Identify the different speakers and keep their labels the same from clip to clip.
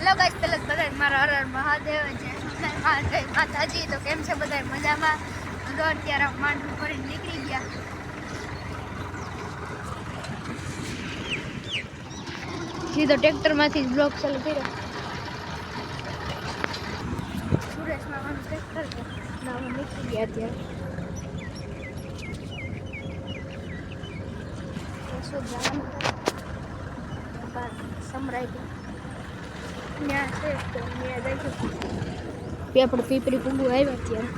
Speaker 1: Hello guys પેલા બધા મારા હર હર મહાદેવ, જય મહાદેવ માતાજી. તો કેમ છે બધા મજામાં? તો અત્યારે માંડવું કરીને નીકળી ગયા. સીધો ટ્રેક્ટરમાંથી જ બ્લોક ચાલુ કર્યો. સુરેશ મામાનું ટ્રેક્ટર છે. નીકળી ગયા અત્યારે. સમરાઈ ગયું ત્યાં છે તો ત્યાં જઈશું બે આપણે પીપળી પૂગું આવ્યા ત્યારે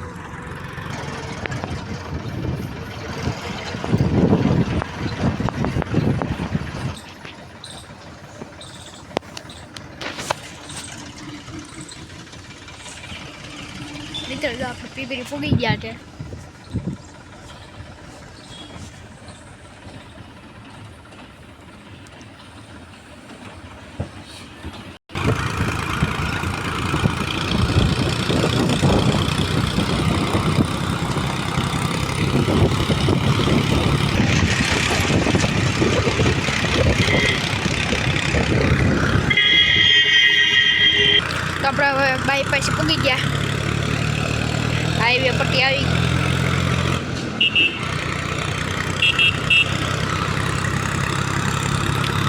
Speaker 1: મિત્રો આપણે પીપળી પૂગી ગયા છે. આપણે હવે બાઈ પાસે પૂગી ગયા. હાઈવે પરથી આવી.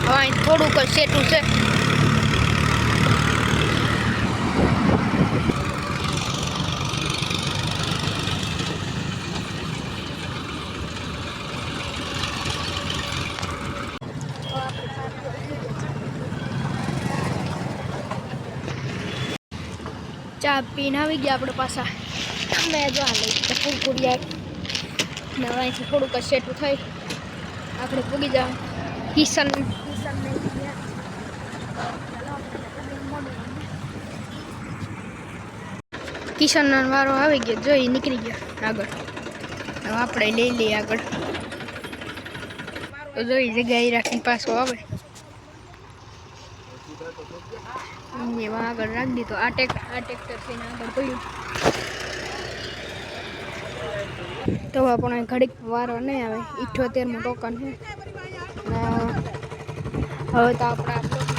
Speaker 1: હવે થોડુંક સેટું છે. ચા પીને આવી ગયા આપણે પાછા. મેં જો આ લઈ કુરકુરિયા ને અહીંથી થોડુંક સેટું થઈ. આપણે પૂગી જાવ. કિશન. કિશનનો વારો આવી ગયો. જોઈ નીકળી ગયો આગળ. આપણે લઈ લઈએ આગળ. તો જોઈ જગ્યાએ રાખીને પાછો આવે. એમાં આગળ રાખી દીધો. આ ટેક, આ ટ્રેક્ટર થઈને આગળ કહ્યું તો હવે પણ ઘડીક વારો નહીં આવે. ઇઠ્ઠોતેરમું ટોકન હવે તો આપણે